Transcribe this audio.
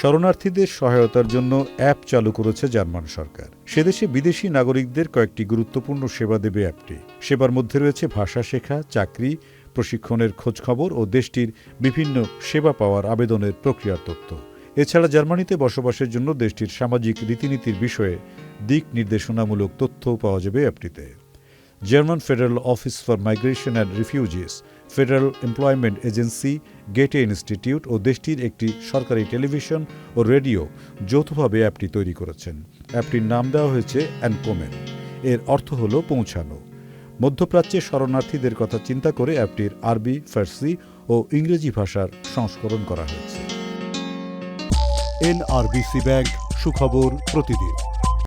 শরণার্থীদের সহায়তার জন্য অ্যাপ চালু করেছে জার্মান সরকার। সেদেশে বিদেশি নাগরিকদের কয়েকটি গুরুত্বপূর্ণ সেবা দেবে অ্যাপটি। সেবার মধ্যে রয়েছে ভাষা শেখা, চাকরি, প্রশিক্ষণের খোঁজখবর ও দেশটির বিভিন্ন সেবা পাওয়ার আবেদনের প্রক্রিয়ার তথ্য। এছাড়া জার্মানিতে বসবাসের জন্য দেশটির সামাজিক রীতিনীতির বিষয়ে দিক নির্দেশনামূলক তথ্যও পাওয়া যাবে অ্যাপটিতে। German Federal Office for Migration and Refugees Federal Employment Agency Goethe Institute ও দেশটির একটি সরকারি টেলিভিশন ও রেডিও যৌথভাবে অ্যাপটি তৈরি করেছেন। অ্যাপটির নাম দেওয়া হয়েছে অ্যানকোমেন এর অর্থ হল পৌঁছানো। মধ্যপ্রাচ্যে শরণার্থীদের কথা চিন্তা করে অ্যাপটির আরবি, ফার্সি ও ইংরেজি ভাষার সংস্করণ করা হয়েছে। এনআরবিসি ব্যাংক সুখবর প্রতিদিন।